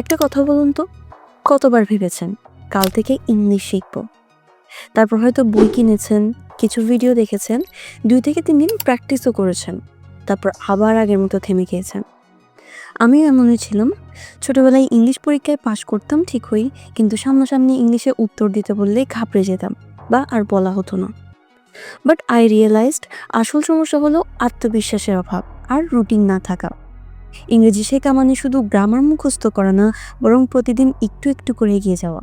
একটা কথা বলুন তো। কতবার ভেবেছেন কাল থেকে ইংলিশ শিখব? তারপর হয়তো বই কিনেছেন, কিছু ভিডিও দেখেছেন, দুই থেকে তিন দিন প্র্যাকটিসও করেছেন, তারপর আবার আগের মতো থেমে গিয়েছেন। আমিও এমনই ছিলাম। ছোটবেলায় ইংলিশ পরীক্ষায় পাশ করতাম ঠিকই কিন্তু সামনাসামনি ইংলিশে উত্তর দিতে বললেই ঘাবড়ে যেতাম বা আর বলা হতো না। বাট আই রিয়েলাইজড আসল সমস্যা হলো আত্মবিশ্বাসের অভাব আর রুটিন না থাকা। ইংরেজি শেখা মানে শুধু গ্রামার মুখস্থ করা না, বরং প্রতিদিন একটু একটু করে এগিয়ে যাওয়া।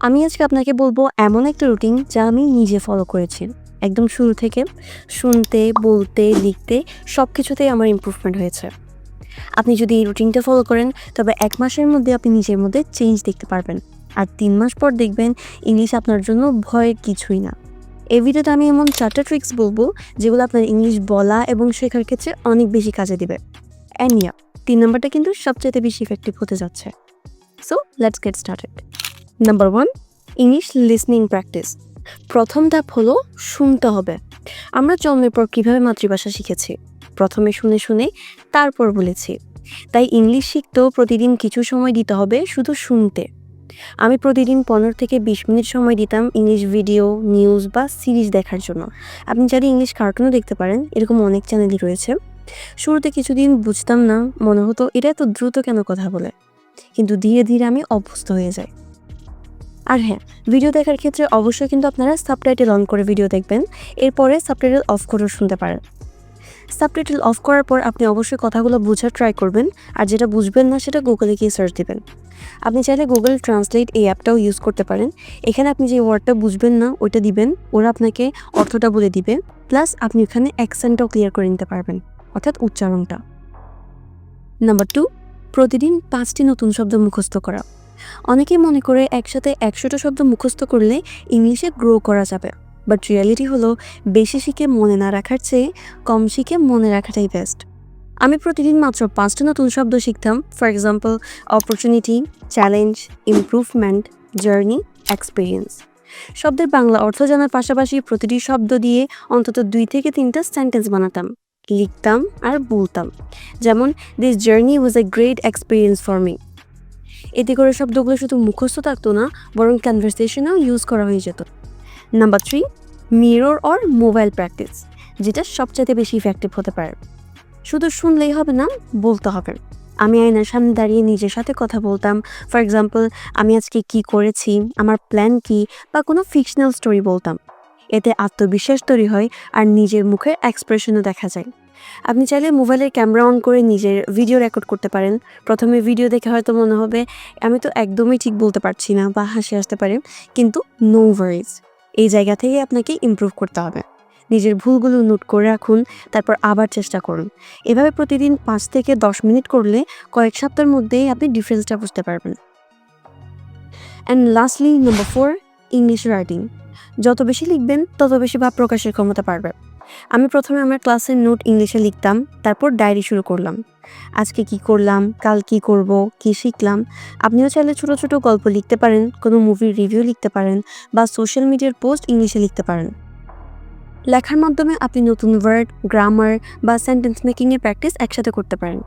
আমি আজকে আপনাকে বলব এমন একটা রুটিন যা আমি নিজে ফলো করেছি। একদম শুরু থেকে শুনতে, বলতে, লিখতে সব কিছুতেই আমার ইম্প্রুভমেন্ট হয়েছে। আপনি যদি এই রুটিনটা ফলো করেন, তবে এক মাসের মধ্যে আপনি নিজের মধ্যে চেঞ্জ দেখতে পারবেন। আর তিন মাস পর দেখবেন ইংলিশ আপনার জন্য ভয়ের কিছুই না। এই ভিডিওতে আমি এমন চারটা ট্রিক্স বলব, যেগুলো আপনার ইংলিশ বলা এবং শেখার ক্ষেত্রে অনেক বেশি কাজে দিবে। অ্যানিয়া তিন নম্বরটা কিন্তু সবচেয়ে বেশি ইফেক্টিভ হতে যাচ্ছে। So let's get started number one English listening practice প্রথম ধাপ হলো শুনতে হবে। আমরা জন্মের পর কীভাবে মাতৃভাষা শিখেছি? প্রথমে শুনে শুনে তারপর বলেছি। তাই ইংলিশ শিখতেও প্রতিদিন কিছু সময় দিতে হবে শুধু শুনতে। আমি প্রতিদিন পনেরো থেকে বিশ মিনিট সময় দিতাম ইংলিশ ভিডিও নিউজ বা সিরিজ দেখার জন্য। আপনি চাইলে ইংলিশ কার্টুনও দেখতে পারেন, এরকম অনেক চ্যানেলই রয়েছে। শুরুতে কিছুদিন বুঝতাম না, মনে হতো এটা এত দ্রুত কেন কথা বলে। কিন্তু ধীরে ধীরে আমি অভ্যস্ত হয়ে যাই। আর হ্যাঁ ভিডিও দেখার ক্ষেত্রে অবশ্যই কিন্তু আপনারা সাবটাইটেল অন করে ভিডিও দেখবেন। এরপরে সাবটাইটেল অফ করেও শুনতে পারেন। সাবটাইটেল অফ করার পর আপনি অবশ্যই কথাগুলো বোঝার ট্রাই করবেন, আর যেটা বুঝবেন না সেটা গুগলে গিয়ে সার্চ দেবেন। আপনি চাইলে গুগল ট্রান্সলেট এই অ্যাপটাও ইউজ করতে পারেন। এখানে আপনি যে ওয়ার্ডটা বুঝবেন না, ওইটা দিবেন, ওরা আপনাকে অর্থটা বলে দিবে। প্লাস আপনি ওখানে অ্যাকসেন্টটাও ক্লিয়ার করে নিতে পারবেন। অর্থাৎ উচ্চারণটা। নাম্বার টু প্রতিদিন পাঁচটি নতুন শব্দ মুখস্থ করা। অনেকেই মনে করে একসাথে একশোটা শব্দ মুখস্থ করলে ইংলিশে গ্রো করা যাবে। বাট রিয়ালিটি হলো, বেশি শিখে মনে না রাখার চেয়ে কম শিখে মনে রাখাটাই বেস্ট আমি প্রতিদিন মাত্র পাঁচটা নতুন শব্দ শিখতাম। For example opportunity challenge improvement journey experience শব্দের বাংলা অর্থ জানার পাশাপাশি প্রতিটি শব্দ দিয়ে অন্তত দুই থেকে তিনটা সেন্টেন্স বানাতাম। লিখতাম আর বলতাম। যেমন this journey was a great experience for me এতে করে শব্দগুলো শুধু মুখস্থ থাকতো না, বরং কনভারসেশনেও ইউজ করা হয়ে যেত। Number three mirror or mobile practice যেটা সবচাইতে বেশি ইফেক্টিভ হতে পারে। শুধু শুনলেই হবে না, বলতে হবে। আমি আয়নার সামনে দাঁড়িয়ে নিজের সাথে কথা বলতাম। ফর এক্সাম্পল আমি আজকে কি করেছি? আমার প্ল্যান কি? বা কোনো ফিকশনাল স্টোরি বলতাম। এতে আত্মবিশ্বাস তৈরি হয় আর নিজের মুখের এক্সপ্রেশনও দেখা যায়। আপনি চাইলে মোবাইলের ক্যামেরা অন করে নিজের ভিডিও রেকর্ড করতে পারেন। প্রথমে ভিডিও দেখে হয়তো মনে হবে, আমি তো একদমই ঠিক বলতে পারছি না বা হাসি আসতে পারে। কিন্তু নো ওয়ারিজ এই জায়গা থেকে আপনাকে ইমপ্রুভ করতে হবে। নিজের ভুলগুলো নোট করে রাখুন, তারপর আবার চেষ্টা করুন। এভাবে প্রতিদিন পাঁচ থেকে দশ মিনিট করলে কয়েক সপ্তাহের মধ্যেই আপনি ডিফারেন্সটা বুঝতে পারবেন। And lastly number four English writing যত বেশি লিখবেন, তত বেশি ভাব প্রকাশের ক্ষমতা পারবে আমি প্রথমে আমার ক্লাসের নোট ইংলিশে লিখতাম, তারপর ডায়েরি শুরু করলাম। আজকে কি করলাম, কাল কি করব, কি শিখলাম? আপনিও চাইলে ছোট ছোট গল্প লিখতে পারেন, কোনো মুভির রিভিউ লিখতে পারেন, বা সোশ্যাল মিডিয়ার পোস্ট ইংলিশে লিখতে পারেন। লেখার মাধ্যমে আপনি নতুন ওয়ার্ড, গ্রামার, বা সেন্টেন্স মেকিংয়ের প্র্যাকটিস একসাথে করতে পারেন।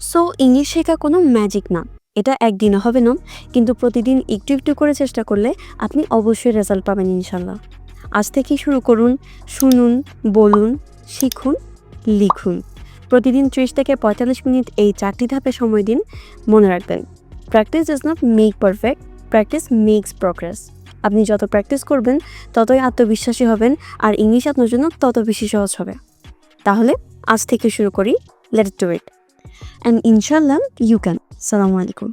সো, ইংলিশ শেখা কোনো ম্যাজিক না। এটা একদিনও হবে না, কিন্তু প্রতিদিন একটু একটু করে চেষ্টা করলে আপনি অবশ্যই রেজাল্ট পাবেন ইনশাল্লাহ আজ থেকেই শুরু করুন, শুনুন, বলুন, শিখুন, লিখুন। প্রতিদিন ত্রিশ থেকে পঁয়তাল্লিশ মিনিট এই চারটি ধাপে সময় দিন, মনে রাখবেন practice is not make perfect practice makes progress আপনি যত প্র্যাকটিস করবেন, ততই আত্মবিশ্বাসী হবেন আর ইংলিশ আপনার জন্য তত বেশি সহজ হবে। তাহলে আজ থেকে শুরু করি লেটস ডু ইট অ্যান্ড ইনশাল্লাহ ইউ ক্যান السلام عليكم.